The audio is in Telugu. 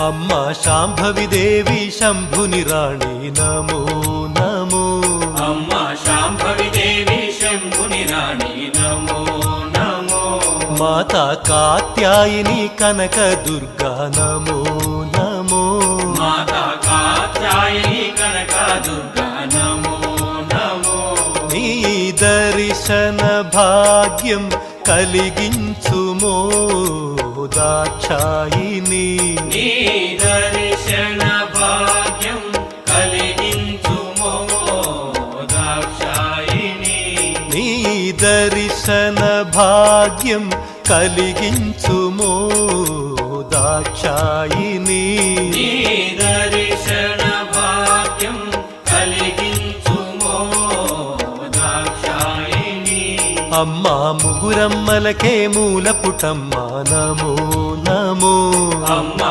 అమ్మ శాంభవి దేవి శంభుని రాణి నమో నమో. అమ్మ శాంభవి దేవి శంభుని రాణి నమో నమో. మాత కాత్యాయిని కనక దుర్గా నమో నమో. మాతా కాత్యాయని కనక దుర్గా నమో నమో. నీ దర్శన భాగ్యం కలిగించుమో. దాక్షాయిని నీ దర్శన భాగ్యం కలిగించుమో దాక్షాయిని నీ. దర్శన భాగ్యం కలిగించుమో దాక్షాయిని అమ్మా ముగురమ్మలకే మూల పుటమ్మా నమో నమో. అమ్మా